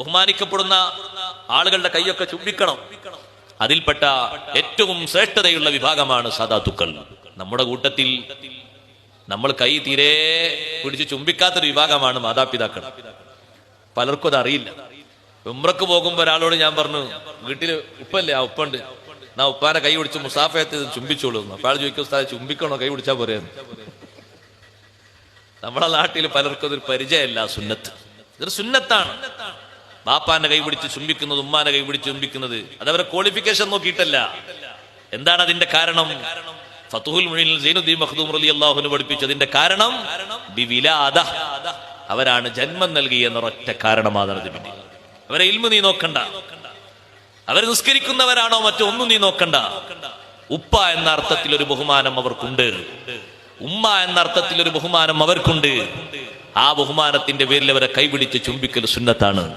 ബഹുമാനിക്കപ്പെടുന്ന ആളുകളുടെ കൈയൊക്കെ ചുംബിക്കണം. അതിൽപ്പെട്ട ഏറ്റവും ശ്രേഷ്ഠതയുള്ള വിഭാഗമാണ് സാധാത്തുക്കൾ നമ്മുടെ കൂട്ടത്തിൽ നമ്മൾ കൈ തീരെ പിടിച്ച് ചുംബിക്കാത്തൊരു വിഭാഗമാണ് മാതാപിതാക്കൾ. പലർക്കും അത് അറിയില്ല. ഉമ്രക്ക് പോകുമ്പോൾ ഒരാളോട് ഞാൻ പറഞ്ഞു വീട്ടിൽ ഉപ്പല്ലേ? ആ ഉപ്പുണ്ട്. നാ ഉപ്പാനെ കൈ പിടിച്ച് മുസാഫയത്ത് ചുംബിച്ചോളൂ. അയാൾ ചോദിക്കും ഉസ്താദ് ചുംബിക്കണോ? കൈ പിടിച്ചാ പോരെ. നമ്മളെ നാട്ടിൽ പലർക്കും അതൊരു പരിചയമല്ല സുന്നത്ത്. ഇതൊരു സുന്നത്താണ്. ബാപ്പാന്റെ കൈ പിടിച്ച് ചുംബിക്കുന്നത് ഉമ്മാന്റെ കൈ പിടിച്ച് ചുംബിക്കുന്നത്. അതവരെ ക്വാളിഫിക്കേഷൻ നോക്കിയിട്ടല്ല. എന്താണ് അതിന്റെ കാരണം? ഫത്തുഹുൽ മുഴീനിൽ സൈനുദ്ദീൻ മഖ്ദൂം റളിയല്ലാഹു അൻഹു പഠിപ്പിച്ചതിന്റെ കാരണം? ബിവിലാദ. അവരാണ് ജന്മം നൽകി എന്നൊരൊറ്റ കാരണമാണ് പിന്നെ അവരെ ഇൽമു നീ നോക്കണ്ട. അവർ നിസ്കരിക്കുന്നവരാണോ മറ്റൊന്നും നീ നോക്കണ്ട. ഉപ്പ എന്ന അർത്ഥത്തിൽ ഒരു ബഹുമാനം അവർക്കുണ്ട്. ഉമ്മ എന്ന അർത്ഥത്തിൽ ഒരു ബഹുമാനം അവർക്കുണ്ട്. ആ ബഹുമാനത്തിന്റെ പേരിൽ അവരെ കൈപിടിച്ച് ചുംബിക്കൽ സുന്നത്താണ്.